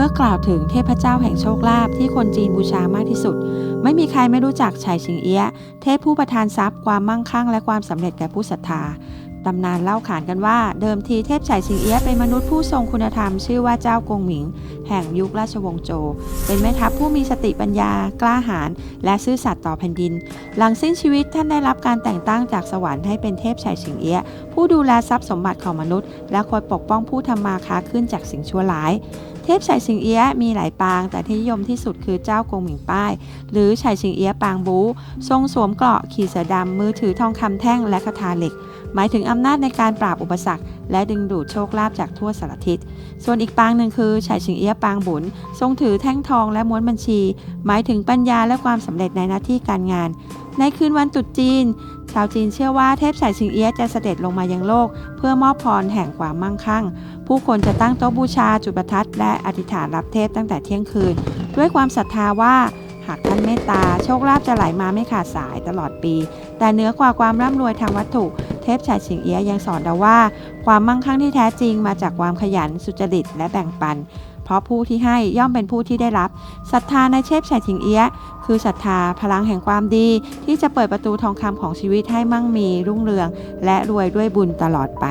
มื่อกล่าวถึงเทพเจ้าแห่งโชคลาภที่คนจีนบูชามากที่สุด ไม่มีใครไม่รู้จักไฉสิงเอี้ยะเทพผู้ประทานทรัพย์ความมั่งคั่งและความสำเร็จแก่ผู้ศรัทธาตำนานเล่าขานกันว่าเดิมทีเทพไฉสิงเอี้ยะเป็นมนุษย์ผู้ทรงคุณธรรมชื่อว่าเจ้ากงหมิง แห่งยุคราชวงศ์โจ เป็นแม่ทัพผู้มีสติปัญญากล้าหาญและซื่อสัตย์ต่อแผ่นดิน หลังสิ้นชีวิตท่านได้รับการแต่งตั้งจากสวรรค์ให้เป็นเทพไฉสิงเอี้ยะผู้ดูแลทรัพย์สมบัติของมนุษย์ และคอยปกป้องผู้ทำมาค้าขึ้นจากสิ่งชั่วร้าย ทพไฉสิงเอี้ยะมีหลายปาง แต่ที่นิยมที่สุดคือเจ้ากงหมิงป้าย หรือไฉสิงเอี้ยะปางบู ทรงสวมเกราะขี่เสือดำมือถือทองคำแท่งและคาถาเหล็ก หมายถึงอำนาจในการปราบอุปสรรค และดึงดูดโชคลาภจากทั่วสารทิศ ส่วนอีกปางหนึ่งคือไฉสิงเอี้ยะปางบุญ ทรงถือแท่งทองและม้วนบัญชี หมายถึงปัญญาและความสำเร็จในหน้าที่การงาน ในคืนวันตรุษจีน ชาวจีนเชื่อว่าเทพไฉสิงเอียะจะเสด็จลงมายังโลก เพื่อมอบพรแห่งความมั่งคั่ง ผู้คนจะตั้งโต๊ะบูชาจุดประทัดและอธิษฐานรับเทพตั้งแต่เที่ยงคืน ด้วยความศรัทธาว่าหากท่านเมตตาโชคลาภจะไหลมาไม่ขาดสายตลอดปี แต่เหนือกว่าความร่ำรวยทางวัตถุ เทพชายสิงเอียะยังสอนเราว่า ความมั่งคั่งที่แท้จริงมาจากความขยันสุจริตและแบ่งปัน เพราะผู้ที่ให้ย่อมเป็นผู้ที่ได้รับศรัทธาในเชฟชายถิงเอี้ยะคือศรัทธาพลังแห่งความดี ที่จะเปิดประตูทองคำของชีวิตให้มั่งมีรุ่งเรือง และรวยด้วยบุญตลอดไป